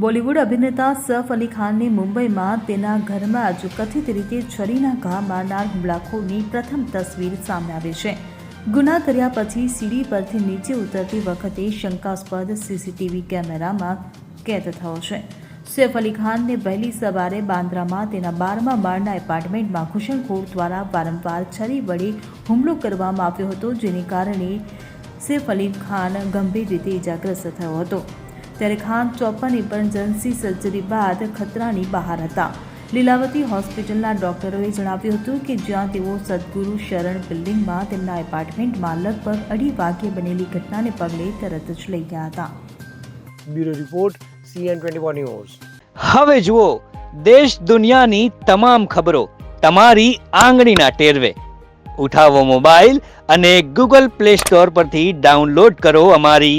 બોલિવૂડ અભિનેતા સૈફ અલી ખાનને મુંબઈમાં તેના ઘરમાં જ કથિત રીતે છરીના ઘા મારનાર હુમલાખોરની પ્રથમ તસવીર સામે આવી છે. ગુના કર્યા પછી સીડી પરથી નીચે ઉતરતી વખતે શંકાસ્પદ સીસીટીવી કેમેરામાં કેદ થયો છે. સૈફ અલી ખાનને વહેલી સવારે બાંદ્રામાં તેના બારમા માળના એપાર્ટમેન્ટમાં ઘૂસણખોર દ્વારા વારંવાર છરી વડે હુમલો કરવામાં આવ્યો હતો, જેને કારણે સૈફ અલી ખાન ગંભીર રીતે ઇજાગ્રસ્ત થયો હતો. ત્યારે ખાન ચોપન ઇમરજન્સી સર્જરી બાદ ખતરાની બહાર હતા. લીલાવતી હોસ્પિટલના ડોક્ટરોએ જણાવ્યું હતું કે જ્યાં તેઓ સદગુરુ શરણ બિલ્ડિંગમાં તેમના એપાર્ટમેન્ટમાં લગભગ અઢી વાગ્યે બનેલી ઘટનાને પગલે તરત જ લઈ ગયા હતા. Bureau report CN twenty news. હવે જુઓ દેશ દુનિયાની તમામ ખબરો તમારી આંગળીના ટેરવે. ઉઠાવો મોબાઈલ અને ગૂગલ પ્લે સ્ટોર પરથી ડાઉનલોડ કરો અમારી